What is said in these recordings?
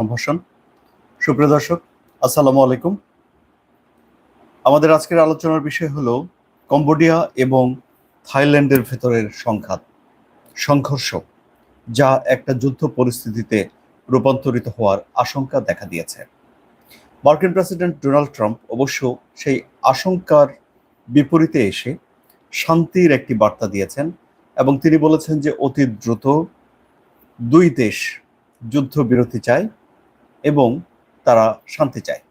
সম্ভাষণ। সুপ্রিয় দর্শক, আসসালামু আলাইকুম। আমাদের আজকের আলোচনার বিষয় হলো কম্বোডিয়া এবং থাইল্যান্ডের ভেতরের সংঘাত, সংঘর্ষ, যা একটা যুদ্ধ পরিস্থিতিতে রূপান্তরিত হওয়ার আশঙ্কা দেখা দিয়েছে। মার্কিন প্রেসিডেন্ট ডোনাল্ড ট্রাম্প অবশ্য সেই আশঙ্কার বিপরীতে এসে শান্তির একটি বার্তা দিয়েছেন এবং তিনি বলেছেন যে অতি দ্রুত দুই দেশ যুদ্ধ যুদ্ধবিরতি চায় এবং তারা শান্তি চায়।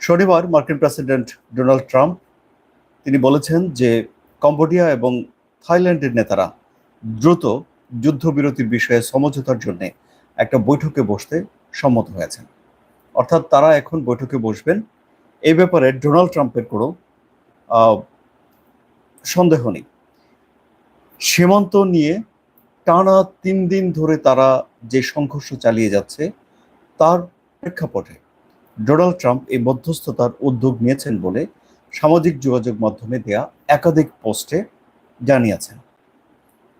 শনিবার মার্কিন প্রেসিডেন্ট ডোনাল্ড ট্রাম্প, তিনি বলেছেন যে কম্বোডিয়া এবং থাইল্যান্ডের নেতারা দ্রুত যুদ্ধবিরতির বিষয়ে সমঝোতার জন্য একটা বৈঠকে বসতে সম্মত হয়েছেন। অর্থাৎ তারা এখন বৈঠকে বসবেন। এই ব্যাপারে ডোনাল্ড ট্রাম্পের কোনো সন্দেহ নেই। সীমান্ত নিয়ে টানা তিন দিন ধরে তারা যে সংঘর্ষ চালিয়ে যাচ্ছে তার প্রেক্ষাপটে ডোনাল্ড ট্রাম্প এই মধ্যস্থতার উদ্যোগ নিয়েছেন বলে সামাজিক যোগাযোগ মাধ্যমে দেয়া একাধিক পোস্টে জানিয়েছেন।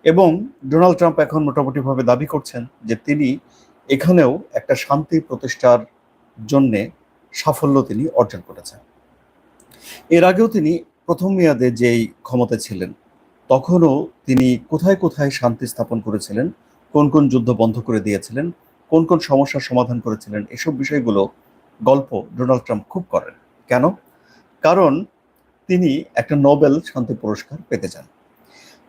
এবং ডোনাল্ড ট্রাম্প এখন মোটামুটিভাবে দাবি করছেন যে তিনি এখানেও একটা শান্তি প্রতিষ্ঠার জন্যে সাফল্য তিনি অর্জন করেছেন। এর আগেও তিনি প্রথম মেয়াদে যেই ক্ষমতা ছিলেন, তখনও তিনি কোথায় কোথায় শান্তি স্থাপন করেছিলেন, কোন কোন যুদ্ধ বন্ধ করে দিয়েছিলেন কোন কোন সমস্যার সমাধান করেছিলেন? এসব বিষয়গুলো গল্প ডোনাল্ড ট্রাম্প খুব করেন। কেন? কারণ তিনি একটা নোবেল শান্তি পুরস্কার পেতে চান।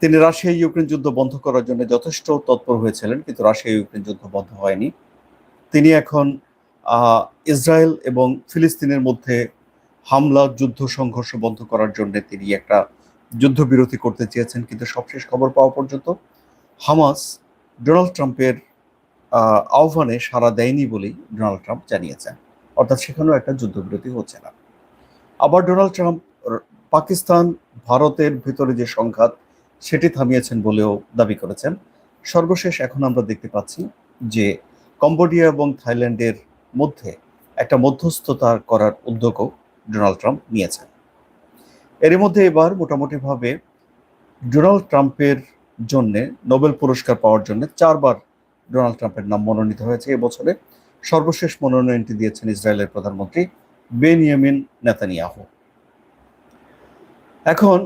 তিনি রাশিয়া ইউক্রেন যুদ্ধ বন্ধ করার জন্য যথেষ্ট তৎপর হয়েছিলেন, কিন্তু রাশিয়া ইউক্রেন যুদ্ধ বন্ধ হয়নি। তিনি এখন ইসরায়েল এবং ফিলিস্তিনের মধ্যে হামলা, যুদ্ধ, সংঘর্ষ বন্ধ করার জন্য তিনি একটা যুদ্ধবিরতি করতে চেয়েছেন, কিন্তু সবশেষ খবর পাওয়া পর্যন্ত হামাস ডোনাল্ড ট্রাম্পের আহ্বানে সাড়া দেয়নি বলেই ডোনাল্ড ট্রাম্প জানিয়েছেন। অর্থাৎ সেখানেও একটা যুদ্ধবিরতি হচ্ছে না। আবার ডোনাল্ড ট্রাম্প পাকিস্তান, ভারতের ভিতরে যে সংঘাত, সেটি থামিয়েছেন বলেও দাবি করেছেন। সর্বশেষ এখন আমরা দেখতে পাচ্ছি যে কম্বোডিয়া এবং থাইল্যান্ডের মধ্যে একটা মধ্যস্থতা করার উদ্যোগও ডোনাল্ড ট্রাম্প নিয়েছেন। এর মধ্যে এবার মোটামুটিভাবে ডোনাল্ড ট্রাম্পের জন্য নোবেল পুরস্কার পাওয়ার জন্য চারবার ডোনাল্ড ট্রাম্পের নাম মনোনীত হয়েছে এবছরে। সর্বশেষ মনোনয়নটি দিয়েছেন ইসরায়েলের প্রধানমন্ত্রী বেনিয়ামিন নেতানিয়াহু। এখন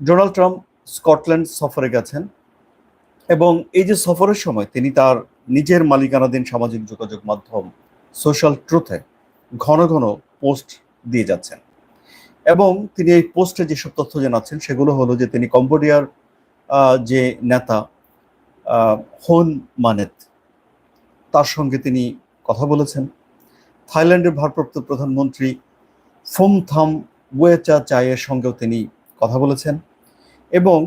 ডোনাল্ড ট্রাম্প স্কটল্যান্ড সফরে গেছেন এবং এই যে সফরের সময় তিনি তার নিজের মালিকানাধীন সামাজিক যোগাযোগ মাধ্যম সোশ্যাল ট্রুথে ঘন ঘন পোস্ট দিয়ে যাচ্ছেন এবং তিনি এই পোস্টে যেসব তথ্য জানাচ্ছেন সেগুলো হলো যে তিনি কম্বোডিয়ার যে নেতা হোন মানেত তার সঙ্গে তিনি কথা বলেছেন। থাইল্যান্ডের ভারপ্রাপ্ত প্রধানমন্ত্রী ফোম থাম ওয়েচা চায়ের সঙ্গেও তিনি কথা বলেছেন এবং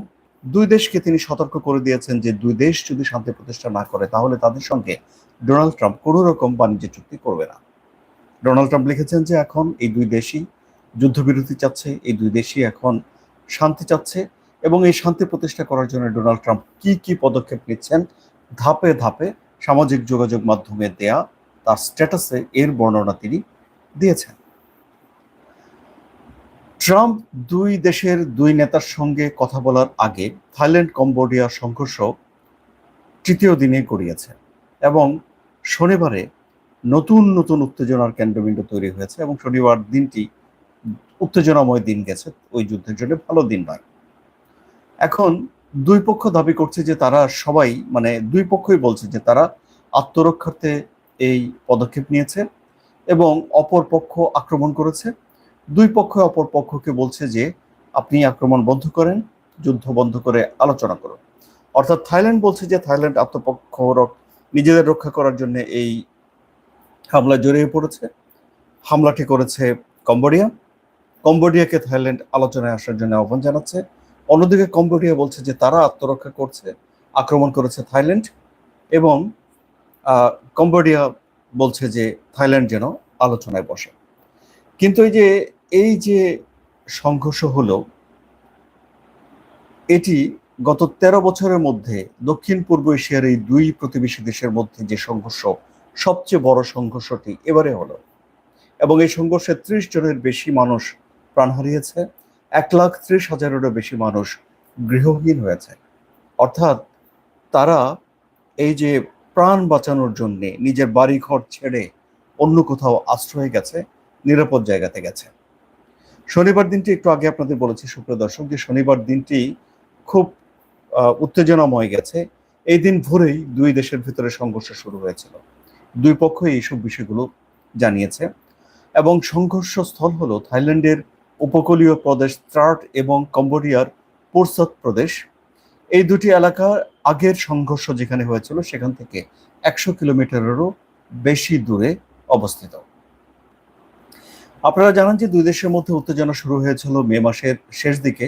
দুই দেশকে তিনি সতর্ক করে দিয়েছেন যে দুই দেশ যদি শান্তি প্রতিষ্ঠা না করে, তাহলে তাদের সঙ্গে ডোনাল্ড ট্রাম্প কোনো রকম বাণিজ্য চুক্তি করবে না। ডোনাল্ড ট্রাম্প লিখেছেন যে এখন এই দুই দেশই যুদ্ধবিরতি চাচ্ছে, এই দুই দেশই এখন শান্তি চাচ্ছে এবং এই শান্তি প্রতিষ্ঠা করার জন্য ডোনাল্ড ট্রাম্প কি কি পদক্ষেপ নিচ্ছেন, ধাপে ধাপে সামাজিক যোগাযোগ মাধ্যমে দেয়া তার স্ট্যাটাসে এর বর্ণনা তিনি দিয়েছেন। ট্রাম্প দুই দেশের দুই নেতার সঙ্গে কথা বলার আগে থাইল্যান্ড, কম্বোডিয়া সংঘর্ষ তৃতীয় দিনে গড়িয়েছে এবং শনিবারে নতুন নতুন উত্তেজনার কেন্দ্রবিন্দু তৈরি হয়েছে এবং শনিবার দিনটি উত্তেজনাময় দিন গেছে। ওই যুদ্ধের জন্য ভালো দিন নয়। এখন দুই পক্ষ দাবি করছে যে তারা সবাই মানে দুই পক্ষই বলছে যে তারা আত্মরক্ষার্থে এই পদক্ষেপ নিয়েছে এবং অপর পক্ষ আক্রমণ করেছে। দুই পক্ষ অপর পক্ষকে বলছে যে আপনি আক্রমণ বন্ধ করেন, যুদ্ধ বন্ধ করে আলোচনা করুন। অর্থাৎ থাইল্যান্ড বলছে যে থাইল্যান্ড আত্মপক্ষ নিজেদের রক্ষা করার জন্য এই হামলা জড়িয়ে পড়েছে। হামলাটি করেছে কম্বোডিয়া। কম্বোডিয়াকে থাইল্যান্ড আলোচনায় আসার জন্য আহ্বান জানাচ্ছে। অন্যদিকে কম্বোডিয়া বলছে যে তারা আত্মরক্ষা করছে, আক্রমণ করেছে থাইল্যান্ড এবং কম্বোডিয়া বলছে যে থাইল্যান্ড যেন আলোচনায় বসে। কিন্তু এই যে এই যে সংঘর্ষ হলো, এটি গত তেরো বছরের মধ্যে দক্ষিণ পূর্ব এশিয়ার এই দুই প্রতিবেশী দেশের মধ্যে যে সংঘর্ষ, সবচেয়ে বড় সংঘর্ষটি এবারে হলো। এবং এই সংঘর্ষে ত্রিশ জনের বেশি মানুষ প্রাণ হারিয়েছে। এক লাখ ত্রিশ হাজারেরও বেশি মানুষ গৃহহীন হয়েছে। অর্থাৎ তারা এই যে প্রাণ বাঁচানোর জন্য নিজের বাড়ি ঘর ছেড়ে অন্য কোথাও আশ্রয়ে গেছে, নিরাপদ জায়গাতে গেছে। শনিবার দিনটি একটু আগে আপনাদের বলেছি, সুপ্রিয় দর্শক, যে শনিবার দিনটি খুব উত্তেজনাময় গেছে। এই দিন ভোরেই দুই দেশের ভিতরে সংঘর্ষ শুরু হয়েছিল। দুই পক্ষই এইসব বিষয়গুলো জানিয়েছে। এবং সংঘর্ষ স্থল হলো থাইল্যান্ডের উপকূলীয় প্রদেশ ত্রাট এবং কম্বোডিয়ার পোরসত প্রদেশ। এই দুটি এলাকা আগের সংঘর্ষ যেখানে হয়েছিল সেখান থেকে একশো কিলোমিটারেরও বেশি দূরে অবস্থিত। আপনারা জানান যে দুই দেশের মধ্যে উত্তেজনা শুরু হয়েছিল মে মাসের শেষ দিকে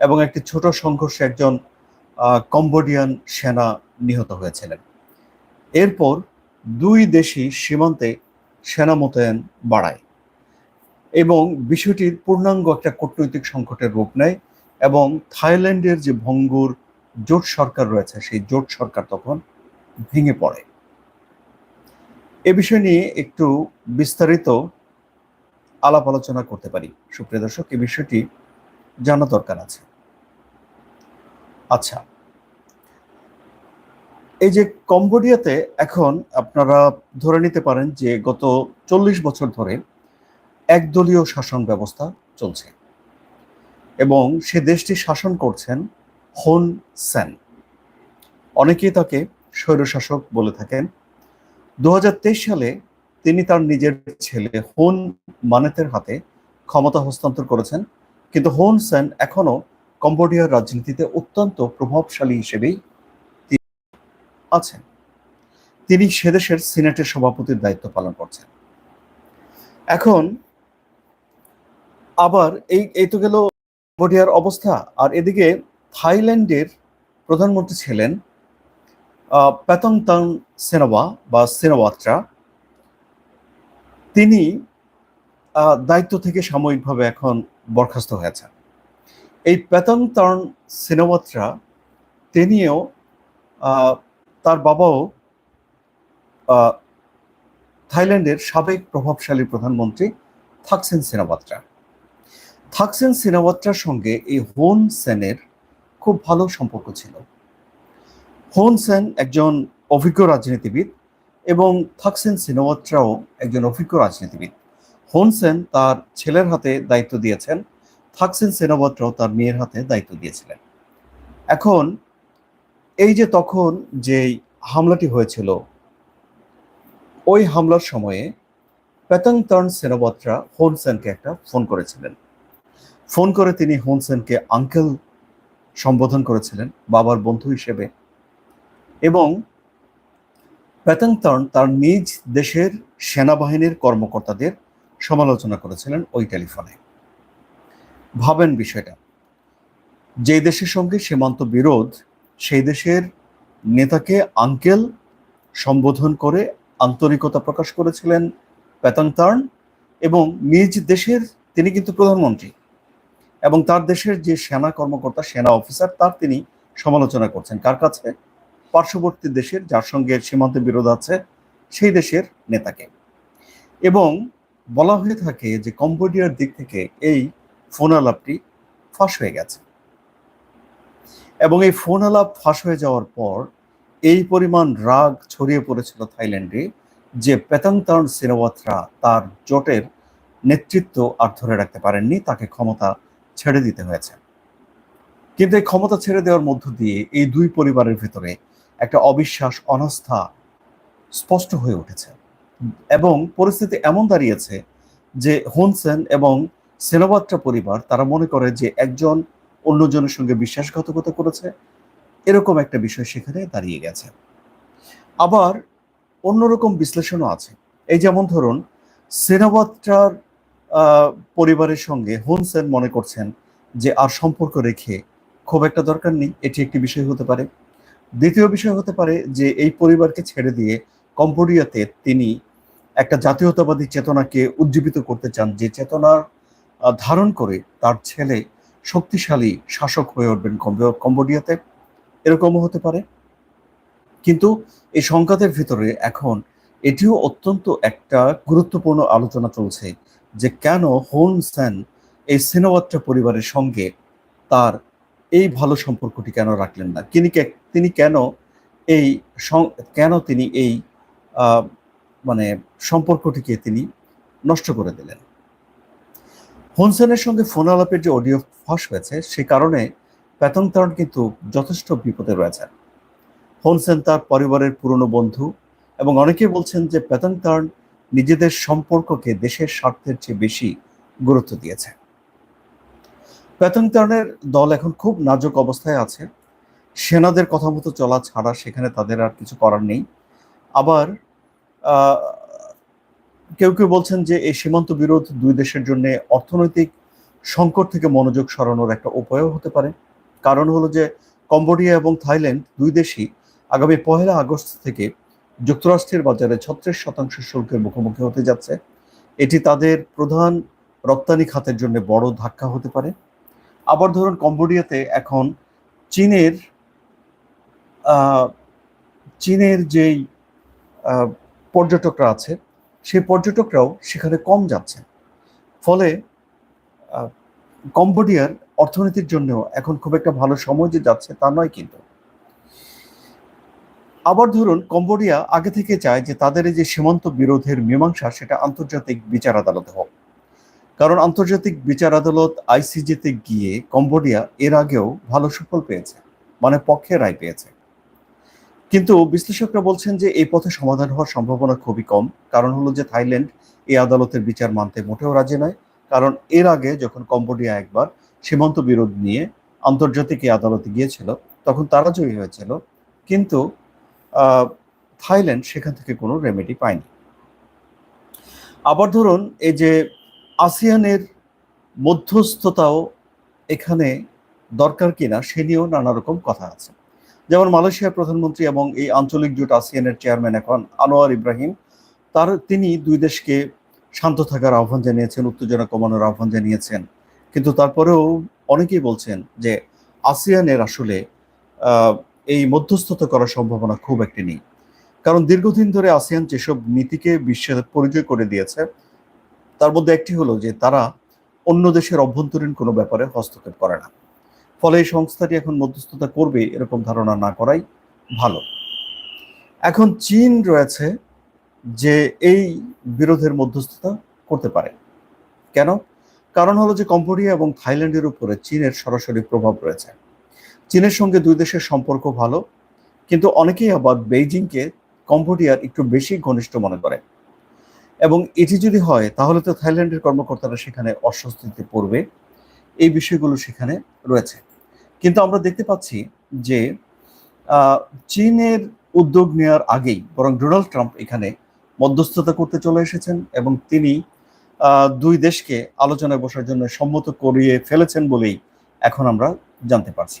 এবং একটি ছোট সংঘর্ষে একজন কম্বোডিয়ান সেনা নিহত হয়েছিলেন। এরপর দুই দেশই সীমান্তে সেনা মোতায়েন বাড়ায়। এবং বিষয়টির পূর্ণাঙ্গ একটা কূটনৈতিক সংকটের রূপ নেয় এবং থাইল্যান্ডের যে ভঙ্গুর জোট সরকার রয়েছে, সেই জোট সরকার তখন ভেঙে পড়ে। এ বিষয় নিয়ে একটু বিস্তারিত আলাপ আলোচনা করতে পারি। সুপ্রিয় দর্শক এই বিষয়টি জানা দরকার আছে। আচ্ছা এই যে কম্বোডিয়াতে এখন আপনারা ধরে নিতে পারেন যে গত চল্লিশ বছর ধরে একদলীয় শাসন ব্যবস্থা চলছে। এবং সে দেশটি শাসন করছেন হোন সেন। অনেকেই তাকে স্বৈরশাসক বলে থাকেন। দুহাজার তেইশ সালে তিনি তার নিজের ছেলে হোন মানেতের হাতে ক্ষমতা হস্তান্তর করেছেন। কিন্তু হোন সেন এখনও কম্বোডিয়ার রাজনীতিতে অত্যন্ত প্রভাবশালী হিসেবেই আছেন। তিনি সেদেশের সিনেটের সভাপতির দায়িত্ব পালন করছেন। এখন আবার এই এই তো গেল কম্বোডিয়ার অবস্থা। আর এদিকে থাইল্যান্ডের প্রধানমন্ত্রী ছিলেন প্যাতংতাং সেনাওয়া বা সেনাওয়াত্রা। তিনি দায়িত্ব থেকে সাময়িকভাবে এখন বরখাস্ত হয়েছেন। এই প্যাতংতাং সেনাওয়াত্রা, তিনিও তার বাবাও থাইল্যান্ডের সাবেক প্রভাবশালী প্রধানমন্ত্রী থাকসিন সিনাওয়াত্রা। থাকসিন সিনাওয়াত্রার সঙ্গে এই হোন সেনের খুব ভালো সম্পর্ক ছিল। হোন সেন একজন অভিজ্ঞ রাজনীতিবিদ এবং থাকসেন সিনাওয়াত্রাও একজন অভিজ্ঞ রাজনীতিবিদ। হোন সেন তার ছেলের হাতে দায়িত্ব দিয়েছেন, থাকসেন সিনাওয়াত্রাও তার মেয়ের হাতে দায়িত্ব দিয়েছিলেন। এখন এই যে তখন যে হামলাটি হয়েছিল, ওই হামলার সময়ে পেতং তর্ন সেনাবত্রা হোন সেনকে একটা ফোন করেছিলেন। ফোন করে তিনি হোন সেনকে আঙ্কেল সম্বোধন করেছিলেন, বাবার বন্ধু হিসেবে। এবং পেতং তার নিজ দেশের সেনাবাহিনীর কর্মকর্তাদের সমালোচনা করেছিলেন ওই টেলিফোনে। ভাবেন বিষয়টা, যে দেশের সঙ্গে সীমান্ত বিরোধ, সেই দেশের নেতাকে আঙ্কেল সম্বোধন করে আন্তরিকতা প্রকাশ করেছিলেন পেতংতার্ন এবং নিজ দেশের তিনি কিন্তু প্রধানমন্ত্রী। এবং তার দেশের যে সেনা কর্মকর্তা, সেনা অফিসার, তার তিনি সমালোচনা করছেন। কার কাছে? পার্শ্ববর্তী দেশের, যার সঙ্গে সীমান্তে বিরোধ আছে, সেই দেশের নেতাকে। এবং বলা হয়ে থাকে যে কম্বোডিয়ার দিক থেকে এই ফোন আলাপটি ফাঁস হয়ে গেছে। এবং এই ফোন আলাপ ফাঁস হয়ে যাওয়ার পর এই পরিমাণ রাগ ছড়িয়ে পড়েছিল থাইল্যান্ডে যে পেতংতার্ন সিনেওয়াত্রা তার জোটের নেতৃত্ব আর ধরে রাখতে পারেননি, তাকে ক্ষমতা ছেড়ে দিতে হয়েছে। কিন্তু এই ক্ষমতা ছেড়ে দেওয়ার মধ্য দিয়ে এই দুই পরিবারের ভিতরে একটা অবিশ্বাস, অনাস্থা স্পষ্ট হয়ে উঠেছে। এবং পরিস্থিতি এমন দাঁড়িয়েছে যে হোনসেন এবং সেনাবাত্রা পরিবার, তারা মনে করে যে একজন অন্যজনের সঙ্গে বিশ্বাসঘাতকতা করেছে। এরকম একটা বিষয় সেখানে দাঁড়িয়ে গেছে। আবার অন্যরকম বিশ্লেষণও আছে। এই যেমন ধরুন সেনাবাত্রার পরিবারের সঙ্গে হুনসেন মনে করছেন যে আর সম্পর্ক রেখে খুব একটা দরকার নেই, এটি একটি বিষয় হতে পারে। দ্বিতীয় বিষয় হতে পারে যে এই পরিবারকে ছেড়ে দিয়ে কম্বোডিয়াতে তিনি একটা জাতীয়তাবাদী চেতনাকে উজ্জীবিত করতে চান, যে চেতনার ধারণ করে তার ছেলে শক্তিশালী শাসক হয়ে উঠবেন কম্বোডিয়াতে। এরকমও হতে পারে। কিন্তু এই সংঘাতের ভিতরে এখন এটিও অত্যন্ত একটা গুরুত্বপূর্ণ আলোচনা চলছে। যে কেন হোন সেন এই সিনেওয়াত্রা পরিবারের সঙ্গে তার এই ভালো সম্পর্কটি কেন রাখলেন না? তিনি তিনি কেন এই কেন তিনি এই মানে সম্পর্কটিকে তিনি নষ্ট করে দিলেন? হোনসেনের সঙ্গে ফোন আলাপের যে অডিও ফাঁস হয়েছে, সে কারণে প্যাতং তারণ কিন্তু যথেষ্ট বিপদে রয়েছেন হোনসেন তার পরিবারের পুরনো বন্ধু এবং অনেকে বলছেন যে প্যাতং তারণ নিজেদের সম্পর্ককে দেশের স্বার্থের চেয়ে বেশি গুরুত্ব দিয়েছে। প্যাতং দল এখন খুব নাজুক অবস্থায় আছে। সেনাদের কথা মতো চলা ছাড়া সেখানে তাদের আর কিছু করার নেই। আবার কেউ কেউ বলছেন যে এই সীমান্ত বিরোধ দুই দেশের জন্য অর্থনৈতিক সংকট থেকে মনোযোগ সরানোর একটা উপায়ও হতে পারে। কারণ হলো যে কম্বোডিয়া এবং থাইল্যান্ড দুই দেশই আগামী পহেলা আগস্ট থেকে যুক্তরাষ্ট্রের বাজারে ছত্রিশ শতাংশ শুল্কের মুখোমুখি হতে যাচ্ছে। এটি তাদের প্রধান রপ্তানি খাতের জন্য বড় ধাক্কা হতে পারে। আবার ধরুন, কম্বোডিয়াতে এখন চীনের চীনের যেই পর্যটকরা আছে, সেই পর্যটকরাও সেখানে কম যাচ্ছে। ফলে কম্বোডিয়ার অর্থনীতির জন্য এখন খুব একটা ভালো সময় যে যাচ্ছে তা নয় কিন্তু। আবার ধরুন কম্বোডিয়া আগে থেকে চায় যে তাদের যে সীমান্ত বিরোধের মীমাংসা, সেটা আন্তর্জাতিক বিচার আদালতে হোক। কারণ আন্তর্জাতিক বিচার আদালত আইসিজেতে গিয়ে কম্বোডিয়া এর আগেও ভালো সুফল পেয়েছে মানে পক্ষে রায় পেয়েছে। কিন্তু বিশ্লেষকরা বলছেন যে এই পথে সমাধান হওয়ার সম্ভাবনা খুবই কম। কারণ হলো যে থাইল্যান্ড এই আদালতের বিচার মানতে মোটেও রাজি নয়। কারণ এর আগে যখন কম্বোডিয়া একবার সীমান্ত বিরোধ নিয়ে আন্তর্জাতিক এই আদালতে গিয়েছিল, তখন তারা জয়ী হয়েছিল। কিন্তু থাইল্যান্ড সেখান থেকে কোনো রেমেডি পায়নি। আবার ধরুন এই যে আসিয়ানের মধ্যস্থতাও এখানে দরকার কিনা সে নিয়েও নানা রকম কথা আছে। যেমন মালয়েশিয়ার প্রধানমন্ত্রী এবং এই আঞ্চলিক জোট আসিয়ানের চেয়ারম্যান এখন আনোয়ার ইব্রাহিম, তার তিনি দুই দেশকে শান্ত থাকার আহ্বান জানিয়েছেন, উত্তেজনা কমানোর আহ্বান জানিয়েছেন। কিন্তু তারপরেও অনেকেই বলছেন যে আসিয়ানের আসলে এই মধ্যস্থতা করার সম্ভাবনা খুব একটি নেই। কারণ দীর্ঘদিন ধরে আসিয়ান যেসব নীতিকে বিশ্বের পরিচয় করে দিয়েছে, তার মধ্যে একটি হলো যে তারা অন্য দেশের অভ্যন্তরীণ কোনো ব্যাপারে হস্তক্ষেপ করে না। ফলে এই সংস্থাটি এখন মধ্যস্থতা করবে এরকম ধারণা না করাই ভালো। এখন চীন রয়েছে যে এই বিরোধের মধ্যস্থতা করতে পারে। কেন? কারণ হলো যে কম্বোডিয়া এবং থাইল্যান্ডের উপরে চীনের সরাসরি প্রভাব রয়েছে। চীনের সঙ্গে দুই দেশের সম্পর্ক ভালো, কিন্তু অনেকেই আবার বেইজিংকে কম্বোডিয়ার একটু বেশি ঘনিষ্ঠ মনে করে। এবং এটি যদি হয়, তাহলে তো থাইল্যান্ডের কর্মকর্তারা সেখানে অস্বস্তিতে পড়বে। এই বিষয়গুলো সেখানে রয়েছে। কিন্তু আমরা দেখতে পাচ্ছি যে চীনের উদ্যোগ নেওয়ার আগেই বরং ডোনাল্ড ট্রাম্প এখানে মধ্যস্থতা করতে চলে এসেছেন এবং তিনি দুই দেশকে আলোচনায় বসার জন্য সম্মত করিয়ে ফেলেছেন বলেই এখন আমরা জানতে পারছি।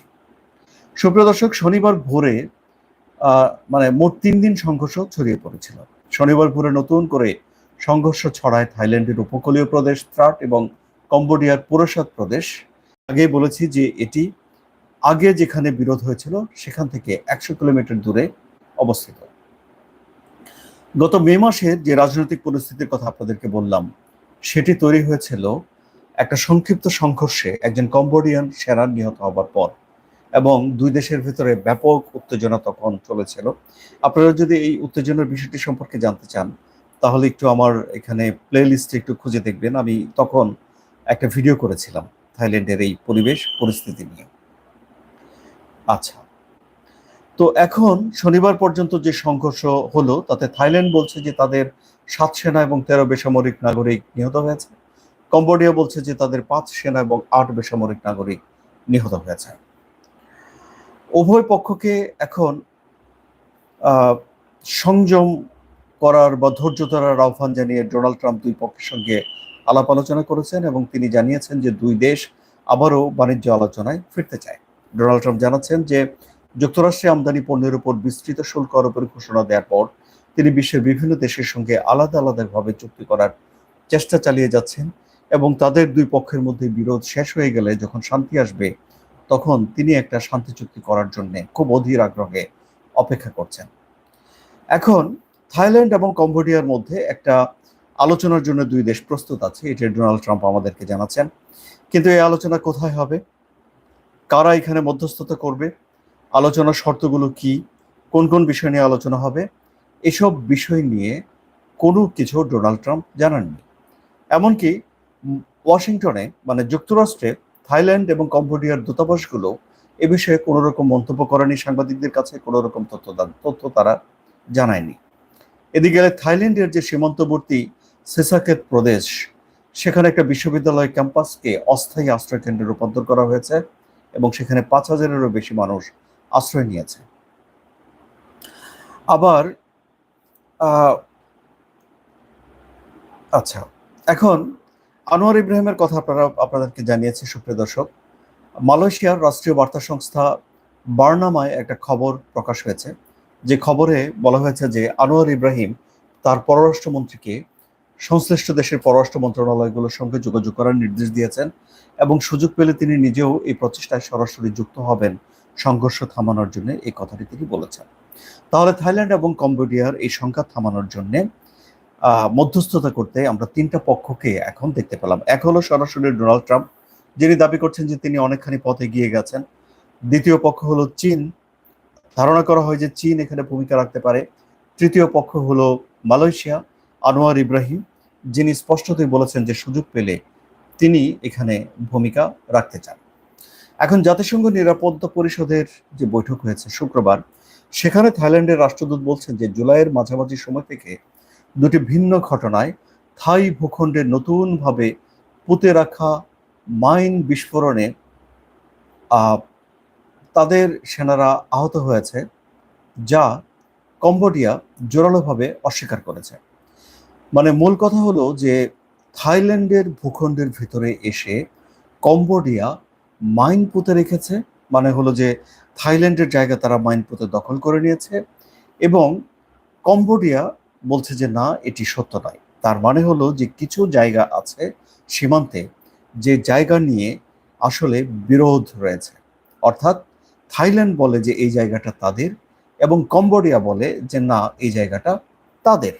সুপ্রিয় দর্শক, শনিবার ভোরে মানে মোট তিন দিন সংঘর্ষ ছড়িয়ে পড়েছিল। শনিবার ভোরে নতুন করে সংঘর্ষ ছড়ায় থাইল্যান্ডের উপকূলীয় প্রদেশ ত্রাট এবং কম্বোডিয়ার পুরসাদ প্রদেশ। আগে বলেছি যে এটি আগে যেখানে বিরোধ হয়েছিল, সেখান থেকে একশো কিলোমিটার দূরে অবস্থিত। গত মে মাসের যে রাজনৈতিক পরিস্থিতির কথা আপনাদেরকে বললাম, সেটি তৈরি হয়েছিল একটা সংক্ষিপ্ত সংঘর্ষে একজন কম্বোডিয়ান সেনা নিহত হবার পর। এবং দুই দেশের ভিতরে ব্যাপক উত্তেজনা তখন চলেছিল। আপনারা যদি এই উত্তেজনার বিষয়টি সম্পর্কে জানতে চান, তাহলে একটু আমার এখানে প্লে লিস্টে একটু খুঁজে দেখবেন। আমি তখন একটা ভিডিও করেছিলাম থাইল্যান্ডের এই পরিবেশ, পরিস্থিতি নিয়ে। আচ্ছা তো এখন শনিবার পর্যন্ত যে সংঘর্ষ হলো, তাতে থাইল্যান্ড বলছে যে তাদের সাত সেনা এবং তেরো বেসামরিক নাগরিক নিহত হয়েছে। কম্বোডিয়া বলছে যে তাদের পাঁচ সেনা এবং আট বেসামরিক নাগরিক নিহত হয়েছে। উভয় পক্ষকে এখন সংযম করার বা ধৈর্য ধরার আহ্বান জানিয়ে ডোনাল্ড ট্রাম্প দুই পক্ষের সঙ্গে আলাপ আলোচনা করেছেন এবং তিনি জানিয়েছেন যে দুই দেশ আবারও বাণিজ্য আলোচনায় ফিরতে চায়। ডোনাল্ড ট্রাম্প জানাচ্ছেন যে যুক্তরাষ্ট্রে আমদানি পণ্যের উপর বিস্তৃত শুল্ক আরোপের ঘোষণা দেওয়ার পর তিনি বিশ্বের বিভিন্ন দেশের সঙ্গে আলাদা আলাদাভাবে চুক্তি করার চেষ্টা চালিয়ে যাচ্ছেন এবং তাদের দুই পক্ষের মধ্যে বিরোধ শেষ হয়ে গেলে যখন শান্তি আসবে তখন তিনি একটা শান্তি চুক্তি করার জন্য খুব অধীর আগ্রহে অপেক্ষা করছেন। এখন থাইল্যান্ড এবং কম্বোডিয়ার মধ্যে একটা আলোচনার জন্য দুই দেশ প্রস্তুত আছে, এটি ডোনাল্ড ট্রাম্প আমাদেরকে জানাচ্ছেন। কিন্তু এই আলোচনা কোথায় হবে? কারা এখানে মধ্যস্থতা করবে? আলোচনার শর্তগুলো কি? কোন কোন বিষয় নিয়ে আলোচনা হবে? এসব বিষয় নিয়ে কোনো কিছু ডোনাল্ড ট্রাম্প জানাননি। এমনকি ওয়াশিংটনে মানে যুক্তরাষ্ট্রে থাইল্যান্ড এবং কম্বোডিয়ার দূতাবাসগুলো এ বিষয়ে কোনো রকম মন্তব্য করেনি। সাংবাদিকদের কাছে কোনো রকম তথ্য তথ্য তারা জানায়নি। এদিকে থাইল্যান্ডের যে সীমান্তবর্তী সেসাকেত প্রদেশ, সেখানে একটা বিশ্ববিদ্যালয় ক্যাম্পাসকে অস্থায়ী আশ্রয় কেন্দ্রে রূপান্তর করা হয়েছে এবং সেখানে পাঁচ হাজারেরও বেশি মানুষ আশ্রয় নিয়েছে। আবার আচ্ছা এখন আনোয়ার ইব্রাহিমের কথা আপনারা আপনাদেরকে জানিয়েছি, সুপ্রিয় দর্শক। মালয়েশিয়ার রাষ্ট্রীয় বার্তা সংস্থা বার্নামায় একটা খবর প্রকাশ হয়েছে। যে খবরে বলা হয়েছে যে আনোয়ার ইব্রাহিম তার পররাষ্ট্রমন্ত্রীকে সংশ্লিষ্ট দেশের পররাষ্ট্র মন্ত্রণালয়গুলোর সঙ্গে যোগাযোগ করার নির্দেশ দিয়েছেন এবং সুযোগ পেলে তিনি নিজেও এই প্রচেষ্টায় সরাসরি যুক্ত হবেন সংঘর্ষ থামানোর জন্য এই কথাটি তিনি বলেছেন। তাহলে থাইল্যান্ড এবং কম্বোডিয়ার এই সংঘাত থামানোর জন্য মধ্যস্থতা করতে আমরা তিনটা পক্ষকে এখন দেখতে পেলাম। এক হলো সরাসরি ডোনাল্ড ট্রাম্প, যিনি দাবি করছেন যে তিনি অনেকখানি পথে গিয়ে গেছেন। দ্বিতীয় পক্ষ হলো চীন। ধারণা করা হয় যে চীন এখানে ভূমিকা রাখতে পারে। তৃতীয় পক্ষ হলো মালয়েশিয়া, আনোয়ার ইব্রাহিম, যিনি স্পষ্টতই বলেছেন যে সুযোগ পেলে তিনি এখানে ভূমিকা রাখতে চান। এখন জাতিসংঘ নিরাপত্তা পরিষদের যে বৈঠক হয়েছে শুক্রবার, সেখানে থাইল্যান্ডের রাষ্ট্রদূত বলছেন যে জুলাইয়ের মাঝামাঝি সময় থেকে দুটি ভিন্ন ঘটনায় থাই ভূখণ্ডে নতুনভাবে পুঁতে রাখা মাইন বিস্ফোরণে তাদের সেনারা আহত হয়েছে, যা কম্বোডিয়া জোরালোভাবে অস্বীকার করেছে। মানে মূল কথা হলো যে থাইল্যান্ডের ভূখণ্ডের ভিতরে এসে কম্বোডিয়া মাইন পুঁতে রেখেছে মানে হলো যে থাইল্যান্ডের জায়গা তারা মাইন পুঁতে দখল করে নিয়েছে এবং কম্বোডিয়া বলছে যে, না, এটি সত্য নয়। তার মানে হলো যে, কিছু জায়গা আছে সীমান্তে যে জায়গা নিয়ে আসলে বিরোধ রয়েছে। অর্থাৎ থাইল্যান্ড বলে যে, এই জায়গাটা তাদের এবং কম্বোডিয়া বলে যে, না, এই জায়গাটা তাদের।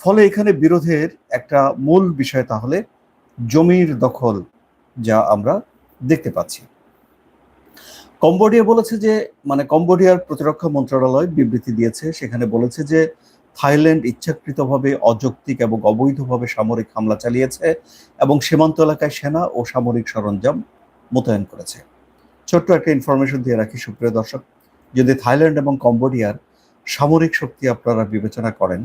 ফলে এখানে বিরোধের একটা মূল বিষয় তাহলে জমির দখল যা আমরা দেখতে পাচ্ছি। কম্বোডিয়া বলেছে যে মানে কম্বোডিয়ার প্রতিরক্ষা মন্ত্রণালয় বিবৃতি দিয়েছে, সেখানে বলেছে যে থাইল্যান্ড ইচ্ছাকৃতভাবে অযৌক্তিক এবং অবৈধভাবে সামরিক হামলা চালিয়েছে এবং সীমান্ত এলাকায় সেনা ও সামরিক সরঞ্জাম মোতায়েন করেছে। ছোট্ট একটা ইনফরমেশন দিয়ে রাখি, সুপ্রিয় দর্শক। যদি থাইল্যান্ড এবং কম্বোডিয়ার সামরিক শক্তি আপনারা বিবেচনা করেন,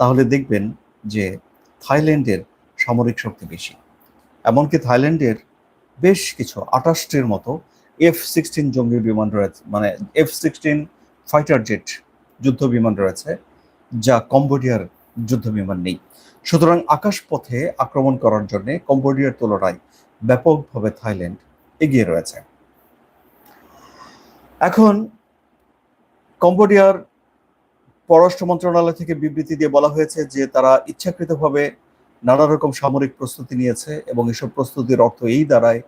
তাহলে দেখবেন যে থাইল্যান্ডের সামরিক শক্তি বেশি। এমনকি থাইল্যান্ডের বেশ কিছু আটাশটির মতো এফ সিক্সটিন জঙ্গি বিমান রয়েছে মানে এফ সিক্সটিন ফাইটার জেট যুদ্ধ বিমান রয়েছে। যা কম্বোডিয়ার যুদ্ধ বিমান নেই। সুতরাং আকাশপথে আক্রমণ করার জন্য কম্বোডিয়ার তুলনায় ব্যাপকভাবে থাইল্যান্ড এগিয়ে রয়েছে। এখন কম্বোডিয়ার পররাষ্ট্র মন্ত্রণালয় থেকে বিবৃতি দিয়ে বলা হয়েছে যে তারা ইচ্ছাকৃতভাবে নানা রকম সামরিক প্রস্তুতি নিয়েছে এবং এসব প্রস্তুতির অর্থ এই দাঁড়ায়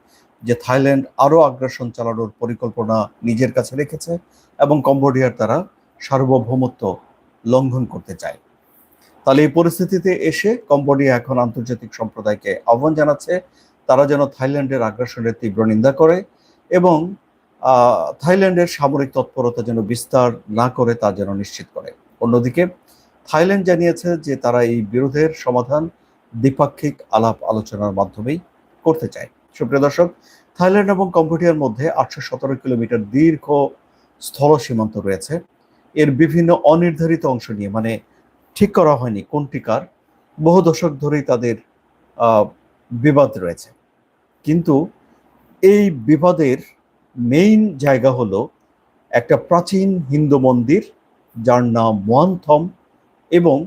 যে থাইল্যান্ড আরও আগ্রাসন চালানোর পরিকল্পনা নিজের কাছে রেখেছে এবং কম্বোডিয়ার তারা সার্বভৌমত্ব লঙ্ঘন করতে চায়। তাহলে এই পরিস্থিতিতে এসে কম্বোডিয়া এখন আন্তর্জাতিক সম্প্রদায়কে আহ্বান জানাচ্ছে, তারা যেন থাইল্যান্ডের আগ্রাসনের তীব্র নিন্দা করে এবং থাইল্যান্ডের সামরিক তৎপরতা যেন বিস্তার না করে তা যেন নিশ্চিত করে। অন্যদিকে, থাইল্যান্ড জানিয়েছে যে তারা এই বিরোধের সমাধান দ্বিপাক্ষিক আলাপ আলোচনার মাধ্যমেই করতে চায়। সুপ্রিয় দর্শক, থাইল্যান্ড এবং কম্বোডিয়ার মধ্যে আটশো সতেরো কিলোমিটার দীর্ঘ স্থল সীমান্ত রয়েছে। এর বিভিন্ন অনির্ধারিত অংশ নিয়ে মানে ঠিক করা হয়নি কোনটি কার, বহু দশক ধরেই তাদের বিবাদ রয়েছে। কিন্তু এই বিবাদের মেইন জায়গা হলো একটা প্রাচীন হিন্দু মন্দির, যার নাম মোয়ানথম এবং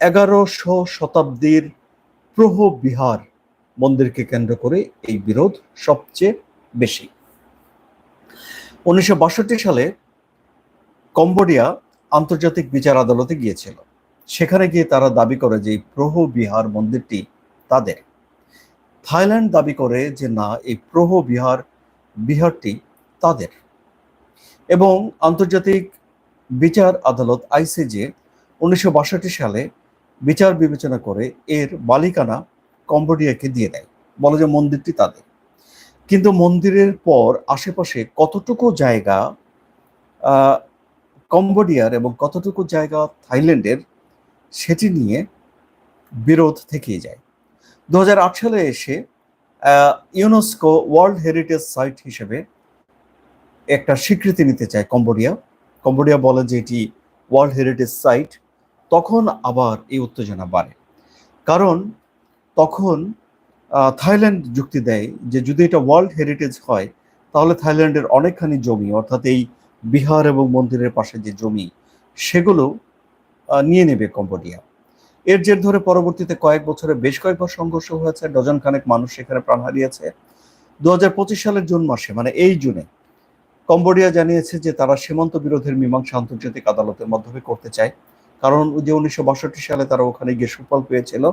এগারোশো শতাব্দীর প্রহ বিহার মন্দিরকে কেন্দ্র করে এই বিরোধ সবচেয়ে বেশি। উনিশশো বাষট্টি সালে কম্বোডিয়া আন্তর্জাতিক বিচার আদালতে গিয়েছিল। সেখানে গিয়ে তারা দাবি করে যে প্রহ বিহার মন্দিরটি তাদের। থাইল্যান্ড দাবি করে যে না, এই প্রহ বিহার বিহারটি তাদের। এবং আন্তর্জাতিক বিচার আদালত আইসিজে উনিশশো বাষট্টি সালে বিচার বিবেচনা করে এর মালিকানা কম্বোডিয়াকে দিয়ে দেয়। বলে যে মন্দিরটি তাদের। কিন্তু মন্দিরের পর আশেপাশে কতটুকু জায়গা কম্বোডিয়ার এবং কতটুকু জায়গা থাইল্যান্ডের সেটি নিয়ে বিরোধ থেকেই যায়। দু হাজার আট সালে এসে ইউনেস্কো ওয়ার্ল্ড হেরিটেজ সাইট হিসেবে একটা স্বীকৃতি নিতে চায় কম্বোডিয়া। কম্বোডিয়া বলে যে এটি ওয়ার্ল্ড হেরিটেজ সাইট, তখন আবার এই উত্তেজনা বাড়ে। কারণ তখন থাইল্যান্ড যুক্তি দেয় যে যদি এটা ওয়ার্ল্ড হেরিটেজ হয়, তাহলে থাইল্যান্ডের অনেকখানি জমি, অর্থাৎ এই বিহার এবং মন্দিরের পাশে যে জমি, সেগুলো নিয়ে নেবে কম্বোডিয়া। এর জের ধরে পরবর্তীতে কয়েক বছরে বেশ কয়েকবার সংঘর্ষ হয়েছে ডজন খানেক মানুষ সেখানে প্রাণ হারিয়েছে। দুহাজার পঁচিশ সালের জুন মাসে মানে এই জুনে, কম্বোডিয়া জানিয়েছে যে তারা সীমান্ত বিরোধের মীমাংসা আন্তর্জাতিক আদালতের মাধ্যমে করতে চায়। কারণ যে উনিশশো বাষট্টি সালে তারা ওখানে গিয়ে সুফল পেয়েছিল,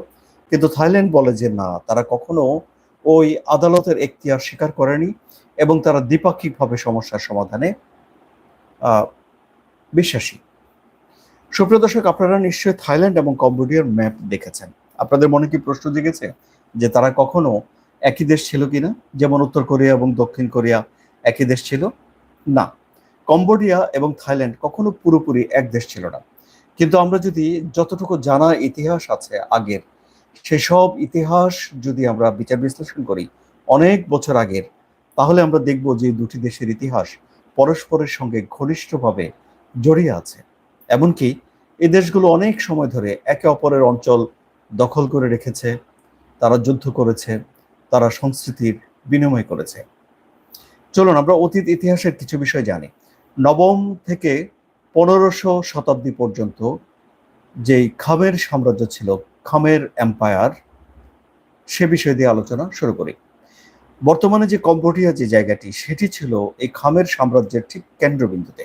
কিন্তু থাইল্যান্ড বলে যে না, তারা কখনো ওই আদালতের এখতিয়ার স্বীকার করেনি এবং তারা দ্বিপাক্ষিকভাবে সমস্যার সমাধানে বিশ্বাসী। সুপ্রিয় দর্শক, আপনারা নিশ্চয়ই থাইল্যান্ড এবং কম্বোডিয়ার ম্যাপ দেখেছেন। আপনাদের মনে কি প্রশ্ন জেগেছে যে তারা কখনো একই দেশ ছিল কিনা? যেমন উত্তর কোরিয়া এবং দক্ষিণ কোরিয়া একই দেশ ছিল? না। কম্বোডিয়া এবং থাইল্যান্ড কখনো পুরোপুরি এক দেশ ছিল না। কিন্তু আমরা যদি যতটুকু জানা ইতিহাস আছে আগের, সেসব ইতিহাস যদি আমরা বিচার বিশ্লেষণ করি অনেক বছর আগের, তাহলে আমরা দেখব যে দুটি দেশের ইতিহাস পরস্পরের সঙ্গে ঘনিষ্ঠভাবে জড়িয়ে আছে। এমনকি এই দেশগুলো অনেক সময় ধরে একে অপরের অঞ্চল দখল করে রেখেছে, তারা যুদ্ধ করেছে, তারা সংস্কৃতির বিনিময় করেছে। চলুন আমরা অতীত ইতিহাসের কিছু বিষয় জানি। নবম থেকে পনেরোশো শতাব্দী পর্যন্ত যেই খামের সাম্রাজ্য ছিল, খামের এম্পায়ার, সে বিষয় দিয়ে আলোচনা শুরু করি। বর্তমানে যে কম্বোডিয়া যে জায়গাটি, সেটি ছিল এই খামের সাম্রাজ্যের ঠিক কেন্দ্রবিন্দুতে।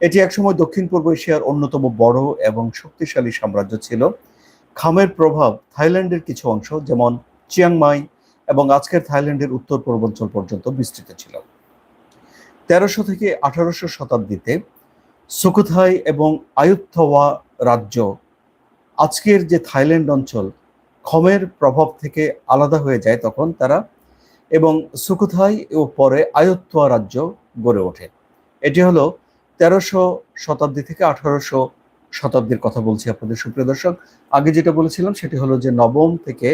এটি একসময় দক্ষিণ পূর্ব এশিয়ার অন্যতম বড় এবং শক্তিশালী সাম্রাজ্য ছিল। খামের প্রভাব থাইল্যান্ডের কিছু অংশ, যেমন চিয়াংমাই এবং আজকের থাইল্যান্ডের উত্তর পূর্বাঞ্চল পর্যন্ত বিস্তৃত ছিল। তেরোশো থেকে আঠারোশো শতাব্দীতে সুকুথাই এবং আয়ুত্থওয়া রাজ্য, আজকের যে থাইল্যান্ড অঞ্চল, খমের প্রভাব থেকে আলাদা হয়ে যায় তখন তারা এবং ও পরে আয়ত্তোয়া রাজ্য গড়ে ওঠে। এটি হলো তেরোশো শতাব্দী থেকে আঠারোশো শতাব্দীর কথা বলছি আপনাদের সুপ্রিয় দর্শক। আগে যেটা বলেছিলাম সেটি হলো যে নবম থেকে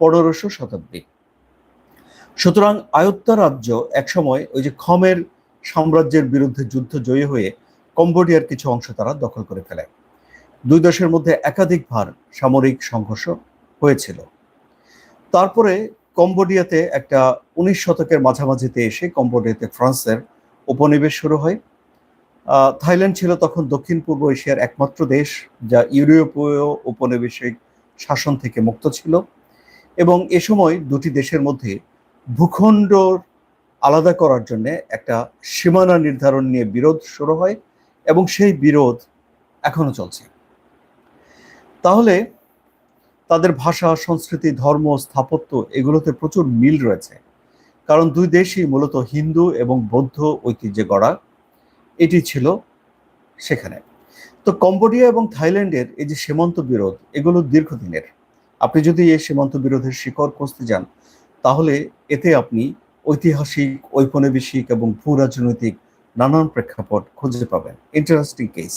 পনেরোশো শতাব্দী। সুতরাং আয়ত্তা রাজ্য একসময় ওই যে খমের সাম্রাজ্যের বিরুদ্ধে যুদ্ধ জয়ী হয়ে কম্বোডিয়ার কিছু অংশ তারা দখল করে ফেলে। দুই দেশের মধ্যে একাধিকবার সামরিক সংঘর্ষ হয়েছিল। তারপরে কম্বোডিয়াতে একটা উনিশ শতকের মাঝামাঝিতে এসে কম্বোডিয়াতে ফ্রান্সের উপনিবেশ শুরু হয়। থাইল্যান্ড ছিল তখন দক্ষিণ পূর্ব এশিয়ার একমাত্র দেশ, যা ইউরোপীয় উপনিবেশিক শাসন থেকে মুক্ত ছিল। এবং এ সময় দুটি দেশের মধ্যে ভূখণ্ড আলাদা করার জন্য একটা সীমানা নির্ধারণ নিয়ে বিরোধ শুরু হয় এবং সেই বিরোধ এখনও চলছে। তাহলে তাদের ভাষা, সংস্কৃতি, ধর্ম, স্থাপত্য এগুলোতে প্রচুর মিল রয়েছে। কারণ দুই দেশই মূলত হিন্দু এবং বৌদ্ধ ঐতিহ্যে গড়া। এটি ছিল সেখানে। তো কম্বোডিয়া এবং থাইল্যান্ডের এই যে সীমান্ত বিরোধ, এগুলো দীর্ঘদিনের। আপনি যদি এই সীমান্ত বিরোধের শিকড় খুঁজতে যান, তাহলে এতে আপনি ঐতিহাসিক, ঔপনিবেশিক এবং ভূ রাজনৈতিক নানান প্রেক্ষাপট খুঁজে পাবেন। ইন্টারেস্টিং কেস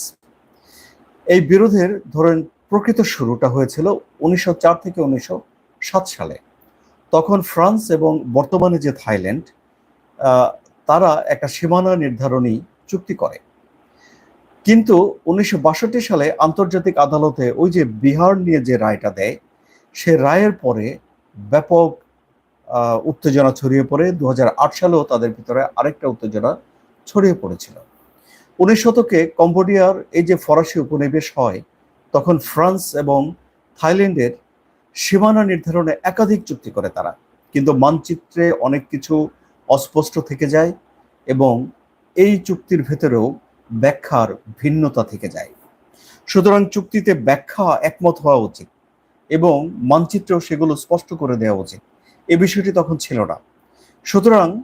এই বিরোধের ধরেন প্রকৃত শুরুটা হয়েছিল উনিশশো চার থেকে উনিশশো সাত সালে। তখন ফ্রান্স এবং বর্তমানে যে থাইল্যান্ড তারা একটা সীমানা নির্ধারণী চুক্তি করে। কিন্তু উনিশশো বাষট্টি সালে আন্তর্জাতিক আদালতে ওই যে বিহার নিয়ে যে রায়টা দেয়, সে রায়ের পরে ব্যাপক উত্তেজনা ছড়িয়ে পড়ে। দু হাজার আট সালেও তাদের ভিতরে আরেকটা উত্তেজনা ছড়িয়ে পড়েছিল। উনিশ শতকে কম্বোডিয়ার এই যে ফরাসি উপনিবেশ হয় তখন ফ্রান্স এবং থাইল্যান্ডের সীমানা নির্ধারণে একাধিক চুক্তি করে তারা। কিন্তু মানচিত্রে অনেক কিছু অস্পষ্ট থেকে যায় এবং এই চুক্তির ভেতরেও ব্যাখ্যার ভিন্নতা থেকে যায়। সুতরাং চুক্তিতে ব্যাখ্যা একমত হওয়া উচিত এবং মানচিত্রেও সেগুলো স্পষ্ট করে দেওয়া উচিত। এ বিষয়টি তখন ছিল না। সুতরাং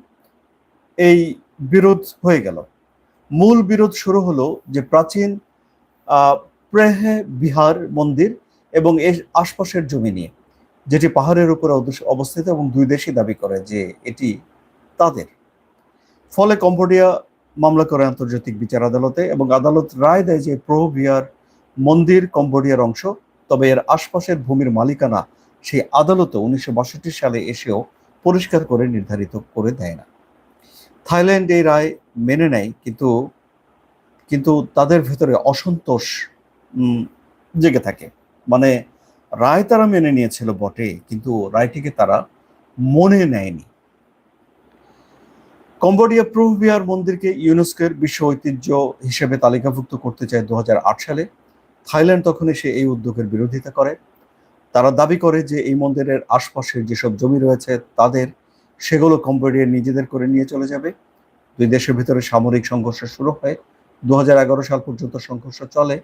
এই বিরোধ হয়ে গেল। মূল বিরোধ শুরু হলো যে প্রাচীন প্রেহে বিহার মন্দির এবং এর আশপাশের জমি নিয়ে, যেটি পাহাড়ের উপরে অবস্থিত এবং দুই দেশই দাবি করে যে এটি তাদের। ফলে কম্বোডিয়া মামলা করে আন্তর্জাতিক বিচার আদালতে এবং আদালত রায় দেয় যে প্রোভিয়ার মন্দির কম্বোডিয়ার অংশ, তবে এর আশপাশের ভূমির মালিকানা সেই আদালতে উনিশশো বাষট্টি সালে এসেও পরিষ্কার করে নির্ধারিত করে দেয় না। থাইল্যান্ড এই রায় মেনে নেয়, কিন্তু কিন্তু তাদের ভেতরে অসন্তোষ জেগে থাকে। মানে রায় তারা মেনে নিয়েছিল বটে, কিন্তু রায়টিকে তারা মনে নেয়নি। কম্বোডিয়া প্রোভিয়ার মন্দিরকে ইউনেস্কোর বিশ্ব ঐতিহ্য হিসেবে তালিকাভুক্ত করতে চায় দু সালে। থাইল্যান্ড তখন এসে এই উদ্যোগের বিরোধিতা করে। তারা দাবি করে যে এই মন্দিরের আশপাশের যেসব জমি রয়েছে, তাদের সেগুলো কম্বোডিয়া নিজেদের করে নিয়ে চলে যাবে। দুই দেশের ভিতরে সামরিক সংঘর্ষ শুরু হয়। দু হাজার এগারো সাল পর্যন্ত সংঘর্ষ চলে।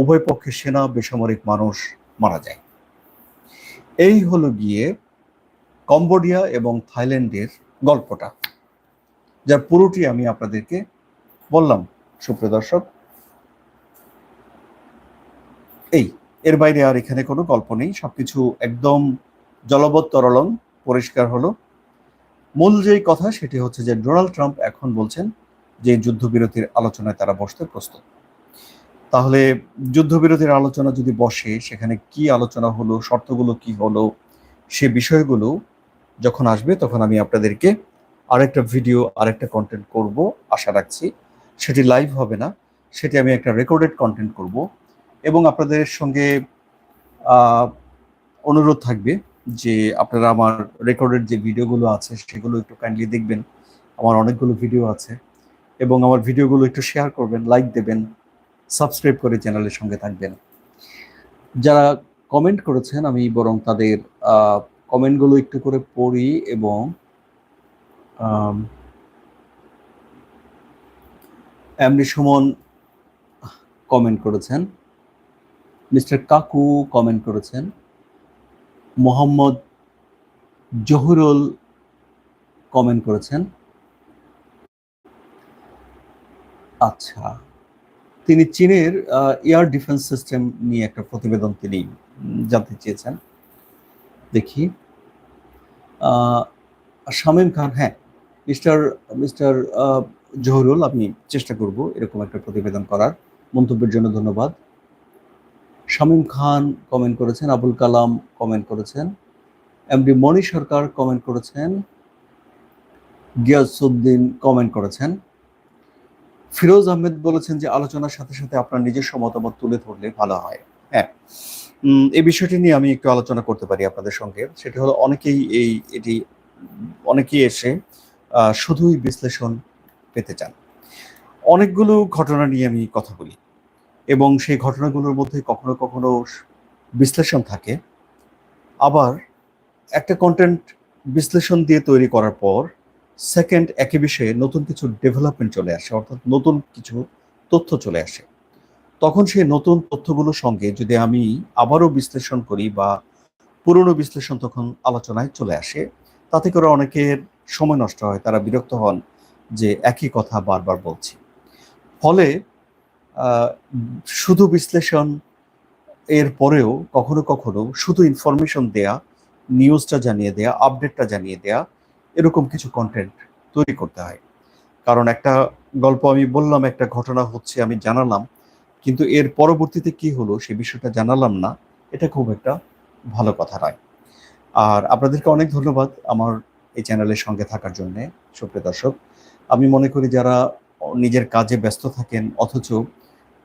উভয় পক্ষে সেনা বেসামরিক মানুষ মারা যায়। এই হলো গিয়ে কম্বোডিয়া এবং থাইল্যান্ডের গল্পটা, যার পুরোটি আমি আপনাদেরকে বললাম। সুপ্রিয় দর্শক, এই, এর বাইরে আর এখানে কোনো গল্প নেই, সবকিছু একদম জলবৎ তরলং, পরিষ্কার হলো। মূল যেই কথা সেটি হচ্ছে যে ডোনাল্ড ট্রাম্প এখন বলছেন যে যুদ্ধবিরতির আলোচনায় তারা বসতে প্রস্তুত। তাহলে যুদ্ধবিরতির আলোচনা যদি বসে, সেখানে কি আলোচনা হলো, শর্তগুলো কি হলো, সে বিষয়গুলো যখন আসবে তখন আমি আপনাদেরকে আরেকটা ভিডিও, আরেকটা কন্টেন্ট করব, আশা রাখছি। সেটি লাইভ হবে না, সেটি আমি একটা রেকর্ডেড কন্টেন্ট করব। এবং আপনাদের সঙ্গে অনুরোধ থাকবে যে আপনারা আমার রেকর্ডেড যে ভিডিওগুলো আছে, সেগুলো একটু কাইন্ডলি দেখবেন। আমার অনেকগুলো ভিডিও আছে। এবং আমার ভিডিওগুলো একটু শেয়ার করবেন লাইক দেবেন। সাবস্ক্রাইব করে চ্যানেলের সঙ্গে থাকবেন। যারা কমেন্ট করেছেন, আমি বরং তাদের কমেন্টগুলো একটু করে পড়ি এবং এমনি সুমন কমেন্ট করেছেন মিস্টার কাকু কমেন্ট করেছেন, মোহাম্মদ জহুরুল কমেন্ট করেছেন। আচ্ছা। তিনি চীনের এয়ার ডিফেন্স সিস্টেম নিয়ে একটা প্রতিবেদন তিনি জানতে চেয়েছেন। দেখি। শামীম খান হ্যাঁ মিস্টার মিস্টার জহরুল আমি চেষ্টা করব এরকম একটা প্রতিবেদন করার। মন্তব্যের জন্য ধন্যবাদ। শামীম খান কমেন্ট করেছেন, আবুল কালাম কমেন্ট করেছেন, এমডি মণি সরকার কমেন্ট করেছেন গিয়াসুদ্দিন কমেন্ট করেছেন। ফিরোজ আহমেদ বলেছেন যে আলোচনার সাথে সাথে আপনার নিজস্ব মতামত তুলে ধরলে ভালো হয়। হ্যাঁ এই বিষয়টি নিয়ে আমি একটু আলোচনা করতে পারি আপনাদের সঙ্গে। সেটি হলো অনেকেই এই, এটি, অনেকেই এসে শুধুই বিশ্লেষণ পেতে চান। অনেকগুলো ঘটনা নিয়ে আমি কথা বলি এবং সেই ঘটনাগুলোর মধ্যে কখনো কখনো বিশ্লেষণ থাকে। আবার একটা কন্টেন্ট বিশ্লেষণ দিয়ে তৈরি করার পর সেকেন্ড একই বিষয়ে নতুন কিছু ডেভেলপমেন্ট চলে আসে, অর্থাৎ নতুন কিছু তথ্য চলে আসে। তখন সেই নতুন তথ্যগুলোর সঙ্গে যদি আমি আবারও বিশ্লেষণ করি বা পুরনো বিশ্লেষণ তখন আলোচনায় চলে আসে, তাতে করে অনেকের সময় নষ্ট হয়, তারা বিরক্ত হন যে একই কথা বারবার বলছি। ফলে শুধু বিশ্লেষণ এর পরেও কখনো কখনো শুধু ইনফরমেশন দেয়া নিউজটা জানিয়ে দেয়া আপডেটটা জানিয়ে দেয়া এরকম কিছু কন্টেন্ট তৈরি করতে হয়। কারণ একটা গল্প আমি বললাম, একটা ঘটনা হচ্ছে আমি জানালাম, কিন্তু এর পরবর্তীতে কি হলো সে বিষয়টা জানালাম না, এটা খুব একটা ভালো কথা নয়। আর আপনাদেরকে অনেক ধন্যবাদ আমার এই চ্যানেলের সঙ্গে থাকার জন্য, সুপ্রিয় দর্শক। আমি মনে করি যারা নিজের কাজে ব্যস্ত থাকেন, অথচ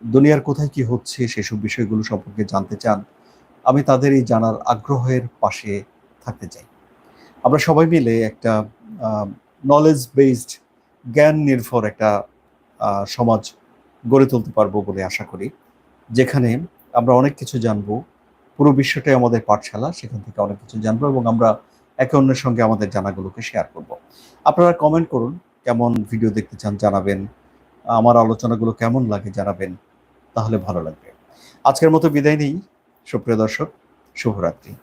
দুনিয়ার কোথায় কি হচ্ছে সেসব বিষয়গুলো সম্পর্কে জানতে চান, আমি তাদের এই জানার আগ্রহের পাশে থাকতে চাই। আমরা সবাই মিলে একটা নলেজ বেসড জ্ঞান নির্ভর একটা সমাজ গড়ে তুলতে পারব বলে আশা করি। যেখানে আমরা অনেক কিছু জানব। পুরো বিশ্বটাই আমাদের পাঠশালা, সেখান থেকে অনেক কিছু জানব এবং আমরা একে অন্যের সঙ্গে আমাদের জানাগুলোকে শেয়ার করব। আপনারা কমেন্ট করুন, কেমন ভিডিও দেখতে চান জানাবেন, আমার আলোচনাগুলো কেমন লাগে জানাবেন, তাহলে ভালো লাগবে। আজকের মতো বিদায় নেই। সুপ্রিয় দর্শক, শুভরাত্রি।